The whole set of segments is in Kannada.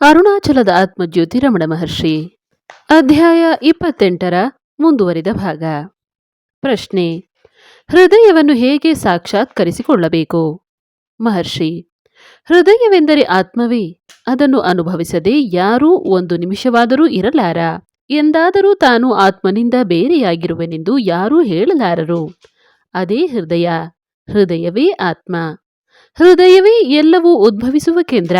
ಅರುಣಾಚಲದ ಆತ್ಮಜ್ಯೋತಿ ರಮಣ ಮಹರ್ಷಿ. ಅಧ್ಯಾಯ ಇಪ್ಪತ್ತೆಂಟರ ಮುಂದುವರಿದ ಭಾಗ. ಪ್ರಶ್ನೆ, ಹೃದಯವನ್ನು ಹೇಗೆ ಸಾಕ್ಷಾತ್ಕರಿಸಿಕೊಳ್ಳಬೇಕು? ಮಹರ್ಷಿ, ಹೃದಯವೆಂದರೆ ಆತ್ಮವೇ? ಅದನ್ನು ಅನುಭವಿಸದೆ ಯಾರೂ ಒಂದು ನಿಮಿಷವಾದರೂ ಇರಲಾರ? ಎಂದಾದರೂ ತಾನು ಆತ್ಮನಿಂದ ಬೇರೆಯಾಗಿರುವೆನೆಂದು ಯಾರೂ ಹೇಳಲಾರರು. ಅದೇ ಹೃದಯ, ಹೃದಯವೇ ಆತ್ಮ. ಹೃದಯವೇ ಎಲ್ಲವೂ ಉದ್ಭವಿಸುವ ಕೇಂದ್ರ.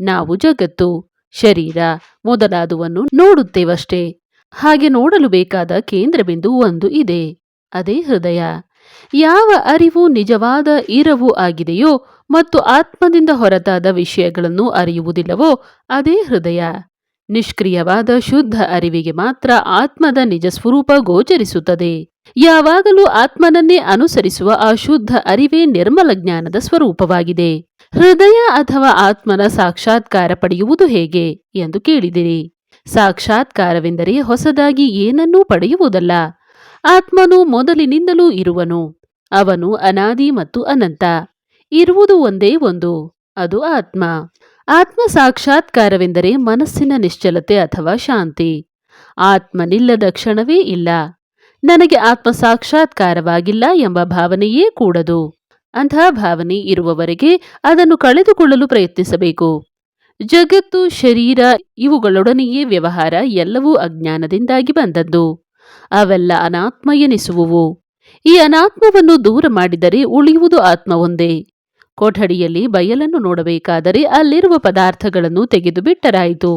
ನಾವು ಜಗತ್ತು, ಶರೀರ ಮೊದಲಾದುವನ್ನು ನೋಡುತ್ತೇವಷ್ಟೇ. ಹಾಗೆ ನೋಡಲು ಬೇಕಾದ ಕೇಂದ್ರಬಿಂದು ಒಂದು ಇದೆ. ಅದೇ ಹೃದಯ. ಯಾವ ಅರಿವು ನಿಜವಾದ ಇರವು ಆಗಿದೆಯೋ ಮತ್ತು ಆತ್ಮದಿಂದ ಹೊರತಾದ ವಿಷಯಗಳನ್ನು ಅರಿಯುವುದಿಲ್ಲವೋ ಅದೇ ಹೃದಯ. ನಿಷ್ಕ್ರಿಯವಾದ ಶುದ್ಧ ಅರಿವಿಗೆ ಮಾತ್ರ ಆತ್ಮದ ನಿಜ ಸ್ವರೂಪ ಗೋಚರಿಸುತ್ತದೆ. ಯಾವಾಗಲೂ ಆತ್ಮನನ್ನೇ ಅನುಸರಿಸುವ ಆ ಶುದ್ಧ ಅರಿವೇ ನಿರ್ಮಲ ಜ್ಞಾನದ ಸ್ವರೂಪವಾಗಿದೆ. ಹೃದಯ ಅಥವಾ ಆತ್ಮನ ಸಾಕ್ಷಾತ್ಕಾರ ಪಡೆಯುವುದು ಹೇಗೆ ಎಂದು ಕೇಳಿದಿರಿ. ಸಾಕ್ಷಾತ್ಕಾರವೆಂದರೆ ಹೊಸದಾಗಿ ಏನನ್ನೂ ಪಡೆಯುವುದಲ್ಲ. ಆತ್ಮನು ಮೊದಲಿನಿಂದಲೂ ಇರುವನು. ಅವನು ಅನಾದಿ ಮತ್ತು ಅನಂತ. ಇರುವುದು ಒಂದೇ ಒಂದು, ಅದು ಆತ್ಮ. ಆತ್ಮ ಸಾಕ್ಷಾತ್ಕಾರವೆಂದರೆ ಮನಸ್ಸಿನ ನಿಶ್ಚಲತೆ ಅಥವಾ ಶಾಂತಿ. ಆತ್ಮನಿಲ್ಲದ ಕ್ಷಣವೇ ಇಲ್ಲ. ನನಗೆ ಆತ್ಮ ಸಾಕ್ಷಾತ್ಕಾರವಾಗಿಲ್ಲ ಎಂಬ ಭಾವನೆಯೇ ಕೂಡದು. ಅಂಥ ಭಾವನೆ ಇರುವವರೆಗೆ ಅದನ್ನು ಕಳೆದುಕೊಳ್ಳಲು ಪ್ರಯತ್ನಿಸಬೇಕು. ಜಗತ್ತು, ಶರೀರ ಇವುಗಳೊಡನೆಯೇ ವ್ಯವಹಾರ ಎಲ್ಲವೂ ಅಜ್ಞಾನದಿಂದಾಗಿ ಬಂದದ್ದು. ಅವೆಲ್ಲ ಅನಾತ್ಮ ಎನಿಸುವುವು. ಈ ಅನಾತ್ಮವನ್ನು ದೂರ ಮಾಡಿದರೆ ಉಳಿಯುವುದು ಆತ್ಮ ಒಂದೇ ಕೊಠಡಿಯಲ್ಲಿ ಬಯಲನ್ನು ನೋಡಬೇಕಾದರೆ ಅಲ್ಲಿರುವ ಪದಾರ್ಥಗಳನ್ನು ತೆಗೆದು ಬಿಟ್ಟರಾಯಿತು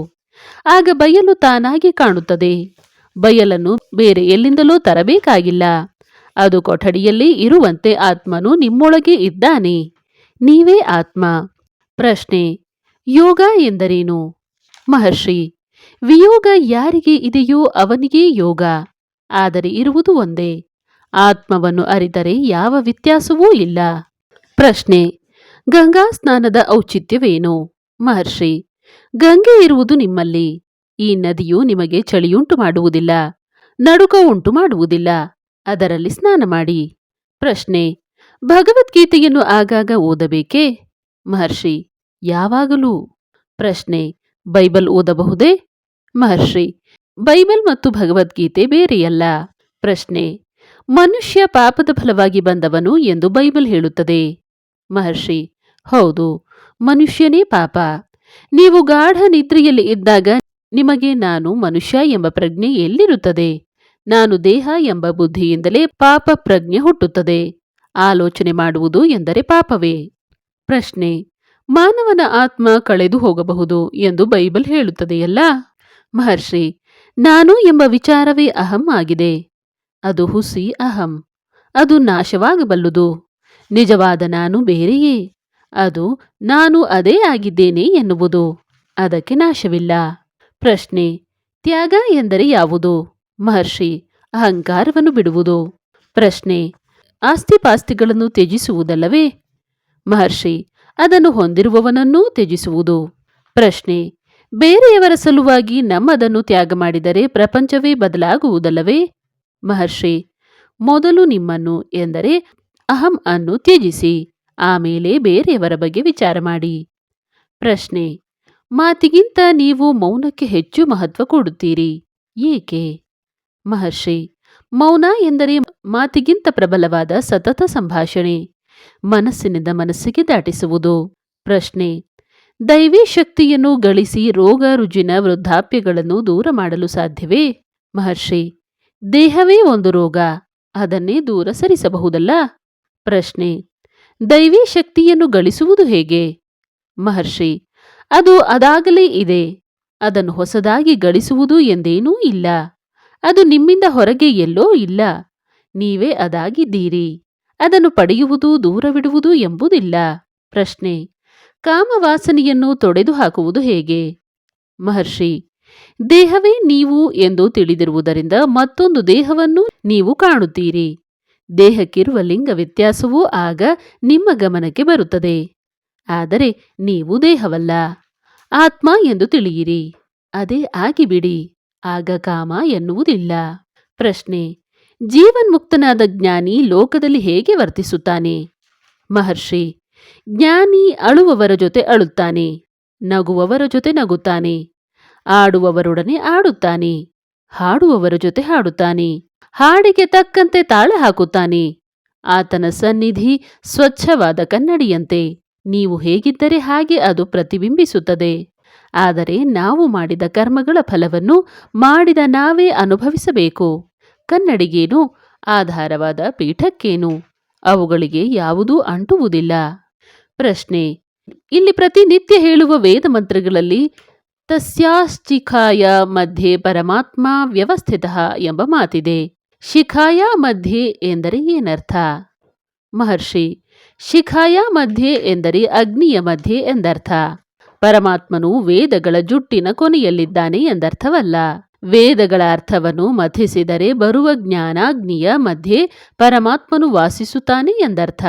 ಆಗ ಬಯಲು ತಾನಾಗಿ ಕಾಣುತ್ತದೆ. ಬಯಲನ್ನು ಬೇರೆ ಎಲ್ಲಿಂದಲೂ ತರಬೇಕಾಗಿಲ್ಲ. ಅದು ಕೊಠಡಿಯಲ್ಲಿ ಇರುವಂತೆ ಆತ್ಮನು ನಿಮ್ಮೊಳಗೆ ಇದ್ದಾನೆ. ನೀವೇ ಆತ್ಮ. ಪ್ರಶ್ನೆ, ಯೋಗ ಎಂದರೇನು? ಮಹರ್ಷಿ, ವಿಯೋಗ ಯಾರಿಗೆ ಇದೆಯೋ ಅವನಿಗೆ ಯೋಗ. ಆದರೆ ಇರುವುದು ಒಂದೇ. ಆತ್ಮವನ್ನು ಅರಿತರೆ ಯಾವ ವ್ಯತ್ಯಾಸವೂ ಇಲ್ಲ. ಪ್ರಶ್ನೆ, ಗಂಗಾ ಸ್ನಾನದ ಔಚಿತ್ಯವೇನು? ಮಹರ್ಷಿ, ಗಂಗೆ ಇರುವುದು ನಿಮ್ಮಲ್ಲಿ. ಈ ನದಿಯು ನಿಮಗೆ ಚಳಿಯುಂಟು ಮಾಡುವುದಿಲ್ಲ, ನಡುಕ ಉಂಟು ಮಾಡುವುದಿಲ್ಲ. ಅದರಲ್ಲಿ ಸ್ನಾನ ಮಾಡಿ. ಪ್ರಶ್ನೆ, ಭಗವದ್ಗೀತೆಯನ್ನು ಆಗಾಗ ಓದಬೇಕೇ? ಮಹರ್ಷಿ, ಯಾವಾಗಲೂ? ಪ್ರಶ್ನೆ, ಬೈಬಲ್ ಓದಬಹುದೇ? ಮಹರ್ಷಿ, ಬೈಬಲ್ ಮತ್ತು ಭಗವದ್ಗೀತೆ ಬೇರೆಯಲ್ಲ. ಪ್ರಶ್ನೆ, ಮನುಷ್ಯ ಪಾಪದ ಫಲವಾಗಿ ಬಂದವನು ಎಂದು ಬೈಬಲ್ ಹೇಳುತ್ತದೆ. ಮಹರ್ಷಿ, ಹೌದು, ಮನುಷ್ಯನೇ ಪಾಪ. ನೀವು ಗಾಢ ನಿದ್ರೆಯಲ್ಲಿ ಇದ್ದಾಗ ನಿಮಗೆ ನಾನು ಮನುಷ್ಯ ಎಂಬ ಪ್ರಜ್ಞೆ ಎಲ್ಲಿರುತ್ತದೆ? ನಾನು ದೇಹ ಎಂಬ ಬುದ್ಧಿಯಿಂದಲೇ ಪಾಪ ಪ್ರಜ್ಞೆ ಹುಟ್ಟುತ್ತದೆ. ಆಲೋಚನೆ ಮಾಡುವುದು ಎಂದರೆ ಪಾಪವೇ. ಪ್ರಶ್ನೆ, ಮಾನವನ ಆತ್ಮ ಕಳೆದು ಹೋಗಬಹುದು ಎಂದು ಬೈಬಲ್ ಹೇಳುತ್ತದೆಯಲ್ಲ? ಮಹರ್ಷಿ, ನಾನು ಎಂಬ ವಿಚಾರವೇ ಅಹಂ ಆಗಿದೆ. ಅದು ಹುಸಿ ಅಹಂ. ಅದು ನಾಶವಾಗಬಲ್ಲುದು. ನಿಜವಾದ ನಾನು ಬೇರೆಯೇ. ಅದು ನಾನು ಅದೇ ಆಗಿದ್ದೇನೆ ಎನ್ನುವುದು. ಅದಕ್ಕೆ ನಾಶವಿಲ್ಲ. ಪ್ರಶ್ನೆ, ತ್ಯಾಗ ಎಂದರೆ ಯಾವುದು? ಮಹರ್ಷಿ, ಅಹಂಕಾರವನ್ನು ಬಿಡುವುದು. ಪ್ರಶ್ನೆ, ಆಸ್ತಿಪಾಸ್ತಿಗಳನ್ನು ತ್ಯಜಿಸುವುದಲ್ಲವೇ? ಮಹರ್ಷಿ, ಅದನ್ನು ಹೊಂದಿರುವವನನ್ನೂ ತ್ಯಜಿಸುವುದು. ಪ್ರಶ್ನೆ, ಬೇರೆಯವರ ಸಲುವಾಗಿ ನಮ್ಮದನ್ನು ತ್ಯಾಗ ಮಾಡಿದರೆ ಪ್ರಪಂಚವೇ ಬದಲಾಗುವುದಲ್ಲವೇ? ಮಹರ್ಷಿ, ಮೊದಲು ನಿಮ್ಮನ್ನು ಎಂದರೆ ಅಹಂ ಅನ್ನು ತ್ಯಜಿಸಿ, ಆಮೇಲೆ ಬೇರೆಯವರ ಬಗ್ಗೆ ವಿಚಾರ ಮಾಡಿ. ಪ್ರಶ್ನೆ ಮಾತಿಗಿಂತ ನೀವು ಮೌನಕ್ಕೆ ಹೆಚ್ಚು ಮಹತ್ವ ಕೊಡುತ್ತೀರಿ. ಏಕೆ? ಮಹರ್ಷಿ, ಮೌನ ಎಂದರೆ ಮಾತಿಗಿಂತ ಪ್ರಬಲವಾದ ಸತತ ಸಂಭಾಷಣೆ. ಮನಸ್ಸಿನಿಂದ ಮನಸ್ಸಿಗೆ ದಾಟಿಸುವುದು. ಪ್ರಶ್ನೆ, ದೈವಿ ಶಕ್ತಿಯನ್ನು ಗಳಿಸಿ ರೋಗ ರುಜಿನ ವೃದ್ಧಾಪ್ಯಗಳನ್ನು ದೂರ ಮಾಡಲು ಸಾಧ್ಯವೇ? ಮಹರ್ಷಿ, ದೇಹವೇ ಒಂದು ರೋಗ, ಅದನ್ನೇ ದೂರ ಸರಿಸಬಹುದಲ್ಲ? ಪ್ರಶ್ನೆ, ದೈವಿ ಶಕ್ತಿಯನ್ನು ಗಳಿಸುವುದು ಹೇಗೆ? ಮಹರ್ಷಿ ಅದು ಅದಾಗಲೇ ಇದೆ. ಅದನ್ನು ಹೊಸದಾಗಿ ಗಳಿಸುವುದು ಎಂದೇನೂ ಇಲ್ಲ. ಅದು ನಿಮ್ಮಿಂದ ಹೊರಗೆ ಎಲ್ಲೋ ಇಲ್ಲ. ನೀವೇ ಅದಾಗಿದ್ದೀರಿ. ಅದನ್ನು ಪಡೆಯುವುದು ದೂರವಿಡುವುದು ಎಂಬುದಿಲ್ಲ. ಪ್ರಶ್ನೆ, ಕಾಮವಾಸನೆಯನ್ನು ತೊಡೆದು ಹಾಕುವುದು ಹೇಗೆ? ಮಹರ್ಷಿ, ದೇಹವೇ ನೀವು ಎಂದು ತಿಳಿದಿರುವುದರಿಂದ ಮತ್ತೊಂದು ದೇಹವನ್ನು ನೀವು ಕಾಣುತ್ತೀರಿ. ದೇಹಕ್ಕಿರುವ ಲಿಂಗ ವ್ಯತ್ಯಾಸವೂ ಆಗ ನಿಮ್ಮ ಗಮನಕ್ಕೆ ಬರುತ್ತದೆ. ಆದರೆ ನೀವು ದೇಹವಲ್ಲ. ಆತ್ಮ ಎಂದು ತಿಳಿಯಿರಿ. ಅದೇ ಆಗಿಬಿಡಿ. ಆಗ ಕಾಮ ಎನ್ನುವುದಿಲ್ಲ. ಪ್ರಶ್ನೆ, ಜೀವನ್ಮುಕ್ತನಾದ ಜ್ಞಾನಿ ಲೋಕದಲ್ಲಿ ಹೇಗೆ ವರ್ತಿಸುತ್ತಾನೆ? ಮಹರ್ಷಿ, ಜ್ಞಾನಿ ಅಳುವವರ ಜೊತೆ ಅಳುತ್ತಾನೆ, ನಗುವವರ ಜೊತೆ ನಗುತ್ತಾನೆ, ಆಡುವವರೊಡನೆ ಆಡುತ್ತಾನೆ, ಹಾಡುವವರ ಜೊತೆ ಹಾಡುತ್ತಾನೆ, ಹಾಡಿಗೆ ತಕ್ಕಂತೆ ತಾಳ ಹಾಕುತ್ತಾನೆ, ಆತನ ಸನ್ನಿಧಿ ಸ್ವಚ್ಛವಾದ ಕನ್ನಡಿಯಂತೆ. ನೀವು ಹೇಗಿದ್ದರೆ ಹಾಗೆ ಅದು ಪ್ರತಿಬಿಂಬಿಸುತ್ತದೆ. ಆದರೆ ನಾವು ಮಾಡಿದ ಕರ್ಮಗಳ ಫಲವನ್ನು ಮಾಡಿದ ನಾವೇ ಅನುಭವಿಸಬೇಕು. ಕನ್ನಡಿಗೇನು? ಆಧಾರವಾದ ಪೀಠಕ್ಕೇನು? ಅವುಗಳಿಗೆ ಯಾವುದೂ ಅಂಟುವುದಿಲ್ಲ. ಪ್ರಶ್ನೆ, ಇಲ್ಲಿ ಪ್ರತಿನಿತ್ಯ ಹೇಳುವ ವೇದ ಮಂತ್ರಗಳಲ್ಲಿ ತಸ್ಯಾಶ್ಚಿಖಾಯ ಮಧ್ಯೆ ಪರಮಾತ್ಮ ವ್ಯವಸ್ಥಿತ ಎಂಬ ಮಾತಿದೆ. ಶಿಖಾಯ ಮಧ್ಯೆ ಎಂದರೆ ಏನರ್ಥ? ಮಹರ್ಷಿ ಶಿಖಾಯ ಮಧ್ಯೆ ಎಂದರೆ ಅಗ್ನಿಯ ಮಧ್ಯೆ ಎಂದರ್ಥ. ಪರಮಾತ್ಮನು ವೇದಗಳ ಜುಟ್ಟಿನ ಕೊನೆಯಲ್ಲಿದ್ದಾನೆ ಎಂದರ್ಥವಲ್ಲ. ವೇದಗಳ ಅರ್ಥವನ್ನು ಮಥಿಸಿದರೆ ಬರುವ ಜ್ಞಾನಾಗ್ನಿಯ ಮಧ್ಯೆ ಪರಮಾತ್ಮನು ವಾಸಿಸುತ್ತಾನೆ ಎಂದರ್ಥ.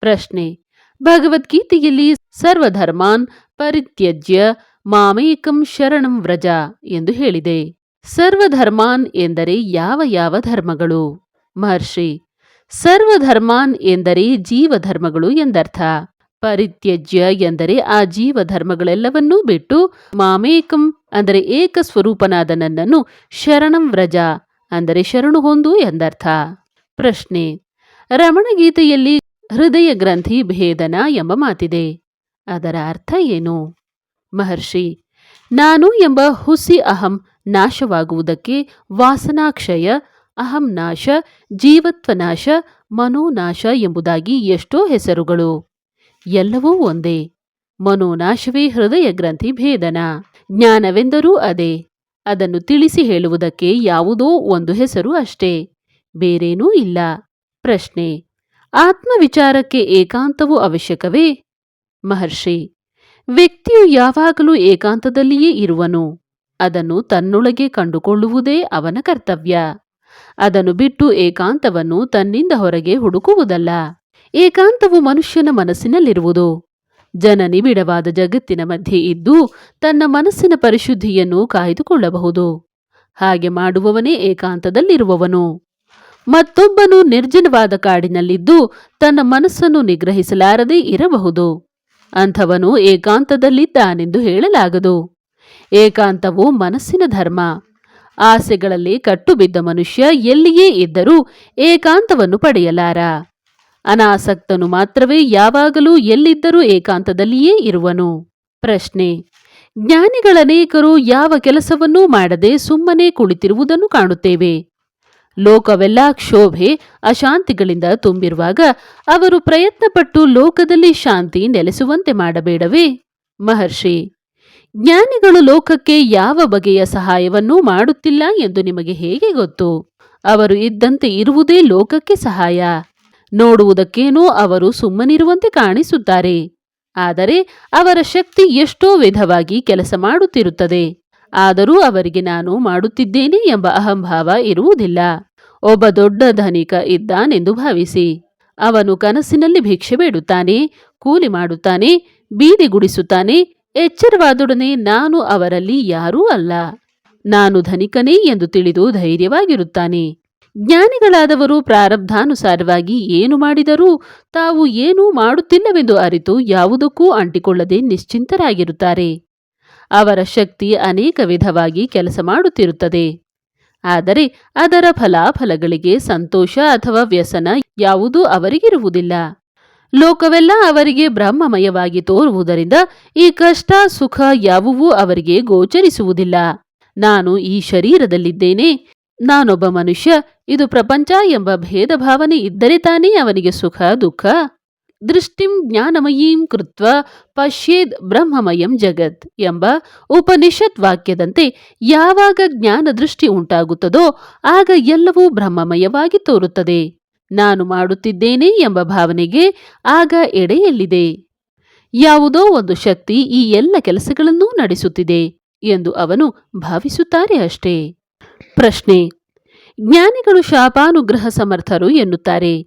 ಪ್ರಶ್ನೆ, ಭಗವದ್ಗೀತೆಯಲ್ಲಿ ಸರ್ವಧರ್ಮಾನ್ ಪರಿತ್ಯಜ್ಯ ಮಾಮೇಕಂ ಶರಣಂ ವ್ರಜ ಎಂದು ಹೇಳಿದೆ. ಸರ್ವಧರ್ಮಾನ್ ಎಂದರೆ ಯಾವ ಯಾವ ಧರ್ಮಗಳು? ಮಹರ್ಷಿ ಸರ್ವಧರ್ಮಾನ್ ಎಂದರೆ ಜೀವಧರ್ಮಗಳು ಎಂದರ್ಥ. ಪರಿತ್ಯಜ್ಯ ಎಂದರೆ ಆ ಜೀವಧರ್ಮಗಳೆಲ್ಲವನ್ನೂ ಬಿಟ್ಟು ಮಾಮೇಕಂ ಅಂದರೆ ಏಕ ಸ್ವರೂಪನಾದ ನನ್ನನ್ನು ಶರಣಂ ವ್ರಜ ಅಂದರೆ ಶರಣು ಹೊಂದು ಎಂದರ್ಥ. ಪ್ರಶ್ನೆ, ರಮಣಗೀತೆಯಲ್ಲಿ ಹೃದಯ ಗ್ರಂಥಿ ಭೇದನ ಎಂಬ ಮಾತಿದೆ. ಅದರ ಅರ್ಥ ಏನು? ಮಹರ್ಷಿ, ನಾನು ಎಂಬ ಹುಸಿ ಅಹಂ ನಾಶವಾಗುವುದಕ್ಕೆ ವಾಸನಾಕ್ಷಯ ಅಹಂ ನಾಶ ಜೀವತ್ವನಾಶ ಮನೋನಾಶ ಎಂಬುದಾಗಿ ಎಷ್ಟೋ ಹೆಸರುಗಳು. ಎಲ್ಲವೂ ಒಂದೇ. ಮನೋನಾಶವೇ ಹೃದಯ ಗ್ರಂಥಿ ಭೇದನ. ಜ್ಞಾನವೆಂದರೂ ಅದೇ. ಅದನ್ನು ತಿಳಿಸಿ ಹೇಳುವುದಕ್ಕೆ ಯಾವುದೋ ಒಂದು ಹೆಸರು ಅಷ್ಟೇ. ಬೇರೇನೂ ಇಲ್ಲ. ಪ್ರಶ್ನೆ, ಆತ್ಮವಿಚಾರಕ್ಕೆ ಏಕಾಂತವು ಅವಶ್ಯಕವೇ? ಮಹರ್ಷಿ, ವ್ಯಕ್ತಿಯು ಯಾವಾಗಲೂ ಏಕಾಂತದಲ್ಲಿಯೇ ಇರುವನು. ಅದನ್ನು ತನ್ನೊಳಗೆ ಕಂಡುಕೊಳ್ಳುವುದೇ ಅವನ ಕರ್ತವ್ಯ. ಅದನ್ನು ಬಿಟ್ಟು ಏಕಾಂತವನ್ನು ತನ್ನಿಂದ ಹೊರಗೆ ಹುಡುಕುವುದಲ್ಲ. ಏಕಾಂತವು ಮನುಷ್ಯನ ಮನಸ್ಸಿನಲ್ಲಿರುವುದು. ಜನನಿಬಿಡವಾದ ಜಗತ್ತಿನ ಮಧ್ಯೆ ಇದ್ದು ತನ್ನ ಮನಸ್ಸಿನ ಪರಿಶುದ್ಧಿಯನ್ನು ಕಾಯ್ದುಕೊಳ್ಳಬಹುದು. ಹಾಗೆ ಮಾಡುವವನೇ ಏಕಾಂತದಲ್ಲಿರುವವನು. ಮತ್ತೊಬ್ಬನು ನಿರ್ಜನವಾದ ಕಾಡಿನಲ್ಲಿದ್ದು ತನ್ನ ಮನಸ್ಸನ್ನು ನಿಗ್ರಹಿಸಲಾರದೆ ಇರಬಹುದು. ಅಂಥವನು ಏಕಾಂತದಲ್ಲಿದ್ದಾನೆಂದು ಹೇಳಲಾಗದು. ಏಕಾಂತವು ಮನಸ್ಸಿನ ಧರ್ಮ. ಆಸೆಗಳಲ್ಲಿ ಕಟ್ಟುಬಿದ್ದ ಮನುಷ್ಯ ಎಲ್ಲಿಯೇ ಇದ್ದರೂ ಏಕಾಂತವನ್ನು ಪಡೆಯಲಾರ. ಅನಾಸಕ್ತನು ಮಾತ್ರವೇ ಯಾವಾಗಲೂ ಎಲ್ಲಿದ್ದರೂ ಏಕಾಂತದಲ್ಲಿಯೇ ಇರುವನು. ಪ್ರಶ್ನೆ, ಜ್ಞಾನಿಗಳನೇಕರು ಯಾವ ಕೆಲಸವನ್ನೂ ಮಾಡದೆ ಸುಮ್ಮನೆ ಕುಳಿತಿರುವುದನ್ನು ಕಾಣುತ್ತೇವೆ. ಲೋಕವೆಲ್ಲ ಕ್ಷೋಭೆ, ಅಶಾಂತಿಗಳಿಂದ ತುಂಬಿರುವಾಗ ಅವರು ಪ್ರಯತ್ನಪಟ್ಟು ಲೋಕದಲ್ಲಿ ಶಾಂತಿ ನೆಲೆಸುವಂತೆ ಮಾಡಬೇಡವೇ? ಮಹರ್ಷಿ ಜ್ಞಾನಿಗಳು ಲೋಕಕ್ಕೆ ಯಾವ ಬಗೆಯ ಸಹಾಯವನ್ನೂ ಮಾಡುತ್ತಿಲ್ಲ ಎಂದು ನಿಮಗೆ ಹೇಗೆ ಗೊತ್ತು? ಅವರು ಇದ್ದಂತೆ ಇರುವುದೇ ಲೋಕಕ್ಕೆ ಸಹಾಯ. ನೋಡುವುದಕ್ಕೇನೋ ಅವರು ಸುಮ್ಮನಿರುವಂತೆ ಕಾಣಿಸುತ್ತಾರೆ. ಆದರೆ ಅವರ ಶಕ್ತಿ ಎಷ್ಟೋ ವಿಧವಾಗಿ ಕೆಲಸ ಮಾಡುತ್ತಿರುತ್ತದೆ. ಆದರೂ ಅವರಿಗೆ ನಾನು ಮಾಡುತ್ತಿದ್ದೇನೆ ಎಂಬ ಅಹಂಭಾವ ಇರುವುದಿಲ್ಲ. ಒಬ್ಬ ದೊಡ್ಡ ಧನಿಕ ಇದ್ದಾನೆಂದು ಭಾವಿಸಿ. ಅವನು ಕನಸಿನಲ್ಲಿ ಭಿಕ್ಷೆ ಬೇಡುತ್ತಾನೆ, ಕೂಲಿ ಮಾಡುತ್ತಾನೆ, ಬೀದಿ ಗುಡಿಸುತ್ತಾನೆ ಎಚ್ಚರವಾದೊಡನೆ ನಾನು ಅವರಲ್ಲಿ ಯಾರೂ ಅಲ್ಲ. ನಾನು ಧನಿಕನೇ ಎಂದು ತಿಳಿದು ಧೈರ್ಯವಾಗಿರುತ್ತಾನೆ. ಜ್ಞಾನಿಗಳಾದವರು ಪ್ರಾರಬ್ಧಾನುಸಾರವಾಗಿ ಏನು ಮಾಡಿದರೂ ತಾವು ಏನೂ ಮಾಡುತ್ತಿಲ್ಲವೆಂದು ಅರಿತು ಯಾವುದಕ್ಕೂ ಅಂಟಿಕೊಳ್ಳದೆ ನಿಶ್ಚಿಂತರಾಗಿರುತ್ತಾರೆ. ಅವರ ಶಕ್ತಿ ಅನೇಕ ವಿಧವಾಗಿ ಕೆಲಸ ಮಾಡುತ್ತಿರುತ್ತದೆ. ಆದರೆ ಅದರ ಫಲಾಫಲಗಳಿಗೆ ಸಂತೋಷ ಅಥವಾ ವ್ಯಸನ ಯಾವುದೂ ಅವರಿಗಿರುವುದಿಲ್ಲ. ಲೋಕವೆಲ್ಲ ಅವರಿಗೆ ಬ್ರಹ್ಮಮಯವಾಗಿ ತೋರುವುದರಿಂದ ಈ ಕಷ್ಟ, ಸುಖ ಯಾವುವೂ ಅವರಿಗೆ ಗೋಚರಿಸುವುದಿಲ್ಲ. ನಾನು ಈ ಶರೀರದಲ್ಲಿದ್ದೇನೆ. ನಾನೊಬ್ಬ ಮನುಷ್ಯ. ಇದು ಪ್ರಪಂಚ ಎಂಬ ಭೇದ ಭಾವನೆ ಇದ್ದರೆ ತಾನೇ ಅವನಿಗೆ ಸುಖ, ದುಃಖ. ದೃಷ್ಟಿಂ ಜ್ಞಾನಮಯೀಂ ಕೃತ್ವ ಪಶ್ಯೇದ್ ಬ್ರಹ್ಮಮಯಂ ಜಗತ್ ಎಂಬ ಉಪನಿಷತ್ ವಾಕ್ಯದಂತೆ ಯಾವಾಗ ಜ್ಞಾನ ದೃಷ್ಟಿ ಉಂಟಾಗುತ್ತದೋ ಆಗ ಎಲ್ಲವೂ ಬ್ರಹ್ಮಮಯವಾಗಿ ತೋರುತ್ತದೆ. ನಾನು ಮಾಡುತ್ತಿದ್ದೇನೆ ಎಂಬ ಭಾವನೆಗೆ ಆಗ ಎಡೆಯಲ್ಲಿದೆ. ಯಾವುದೋ ಒಂದು ಶಕ್ತಿ ಈ ಎಲ್ಲ ಕೆಲಸಗಳನ್ನೂ ನಡೆಸುತ್ತಿದೆ ಎಂದು ಅವನು ಭಾವಿಸುತ್ತಾರೆ ಅಷ್ಟೇ. ಪ್ರಶ್ನೆ, ಜ್ಞಾನಿಗಳು ಶಾಪಾನುಗ್ರಹ ಸಮರ್ಥರು ಎನ್ನುತ್ತಾರೆ.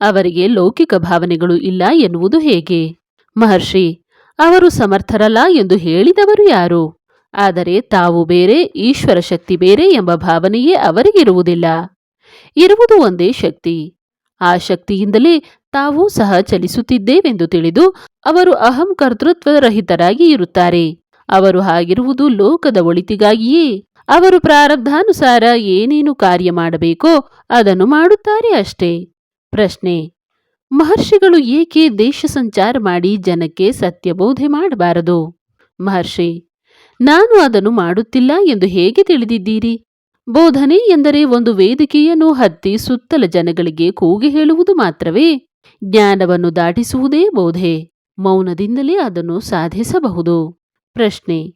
ಅವರಿಗೆ ಲೌಕಿಕ ಭಾವನೆಗಳು ಇಲ್ಲ ಎನ್ನುವುದು ಹೇಗೆ? ಮಹರ್ಷಿ, ಅವರು ಸಮರ್ಥರಲ್ಲ ಎಂದು ಹೇಳಿದವರು ಯಾರು? ಆದರೆ ತಾವು ಬೇರೆ, ಈಶ್ವರ ಶಕ್ತಿ ಬೇರೆ ಎಂಬ ಭಾವನೆಯೇ ಅವರಿಗಿರುವುದಿಲ್ಲ. ಇರುವುದು ಒಂದೇ ಶಕ್ತಿ. ಆ ಶಕ್ತಿಯಿಂದಲೇ ತಾವೂ ಸಹ ಚಲಿಸುತ್ತಿದ್ದೇವೆಂದು ತಿಳಿದು ಅವರು ಅಹಂ ಕರ್ತೃತ್ವರಹಿತರಾಗಿ ಇರುತ್ತಾರೆ. ಅವರು ಹಾಗಿರುವುದು ಲೋಕದ ಒಳಿತಿಗಾಗಿಯೇ ಅವರು ಪ್ರಾರಬ್ಧಾನುಸಾರ ಏನೇನು ಕಾರ್ಯ ಮಾಡಬೇಕೋ ಅದನ್ನು ಮಾಡುತ್ತಾರೆ ಅಷ್ಟೇ. ಪ್ರಶ್ನೆ, ಮಹರ್ಷಿಗಳು ಏಕೆ ದೇಶ ಸಂಚಾರ ಮಾಡಿ ಜನಕ್ಕೆ ಸತ್ಯಬೋಧೆ ಮಾಡಬಾರದು? ಮಹರ್ಷಿ, ನಾನು ಅದನ್ನು ಮಾಡುತ್ತಿಲ್ಲ ಎಂದು ಹೇಗೆ ತಿಳಿದಿದ್ದೀರಿ? ಬೋಧನೆ ಎಂದರೆ ಒಂದು ವೇದಿಕೆಯನ್ನು ಹತ್ತಿ ಸುತ್ತಲ ಜನಗಳಿಗೆ ಕೂಗಿ ಹೇಳುವುದು ಮಾತ್ರವೇ. ಜ್ಞಾನವನ್ನು ದಾಟಿಸುವುದೇ ಬೋಧೆ. ಮೌನದಿಂದಲೇ ಅದನ್ನು ಸಾಧಿಸಬಹುದು. ಪ್ರಶ್ನೆ,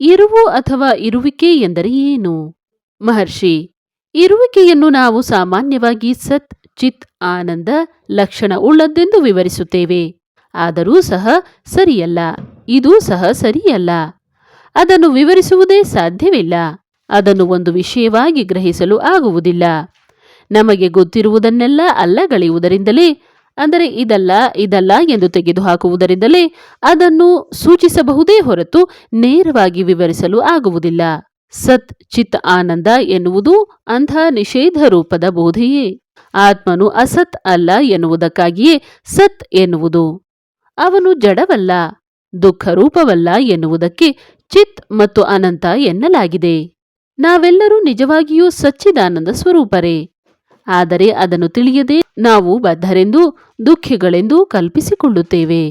ಇರುವು ಅಥವಾ ಇರುವಿಕೆ ಎಂದರೆ ಏನು? ಮಹರ್ಷಿ, ಇರುವಿಕೆಯನ್ನು ನಾವು ಸಾಮಾನ್ಯವಾಗಿ ಸತ್, ಚಿತ್, ಆನಂದ, ಲಕ್ಷಣ ಉಳ್ಳದ್ದೆಂದು ವಿವರಿಸುತ್ತೇವೆ. ಆದರೂ ಸಹ ಸರಿಯಲ್ಲ. ಇದೂ ಸಹ ಸರಿಯಲ್ಲ. ಅದನ್ನು ವಿವರಿಸುವುದೇ ಸಾಧ್ಯವಿಲ್ಲ. ಅದನ್ನು ಒಂದು ವಿಷಯವಾಗಿ ಗ್ರಹಿಸಲು ಆಗುವುದಿಲ್ಲ. ನಮಗೆ ಗೊತ್ತಿರುವುದನ್ನೆಲ್ಲ ಅಲ್ಲಗಳೆಯುವುದರಿಂದಲೇ ಅಂದರೆ ಇದಲ್ಲ ಇದಲ್ಲ ಎಂದು ತೆಗೆದುಹಾಕುವುದರಿಂದಲೇ ಅದನ್ನು ಸೂಚಿಸಬಹುದೇ ಹೊರತು ನೇರವಾಗಿ ವಿವರಿಸಲು ಆಗುವುದಿಲ್ಲ. ಸತ್ ಚಿತ್ ಆನಂದ ಎನ್ನುವುದು ಅಂಧ ನಿಷೇಧ ರೂಪದ ಬೋಧೆಯೇ. ಆತ್ಮನು ಅಸತ್ ಅಲ್ಲ ಎನ್ನುವುದಕ್ಕಾಗಿಯೇ ಸತ್ ಎನ್ನುವುದು. ಅವನು ಜಡವಲ್ಲ ದುಃಖ ರೂಪವಲ್ಲ ಎನ್ನುವುದಕ್ಕೆ ಚಿತ್ ಮತ್ತು ಅನಂತ ಎನ್ನಲಾಗಿದೆ. ನಾವೆಲ್ಲರೂ ನಿಜವಾಗಿಯೂ ಸಚ್ಚಿದಾನಂದ ಸ್ವರೂಪರೇ. ಆದರೆ ಅದನ್ನು ತಿಳಿಯದೆ ನಾವು ಬದ್ಧರೆಂದು ದುಃಖಿಗಳೆಂದು ಕಲ್ಪಿಸಿಕೊಳ್ಳುತ್ತೇವೆ.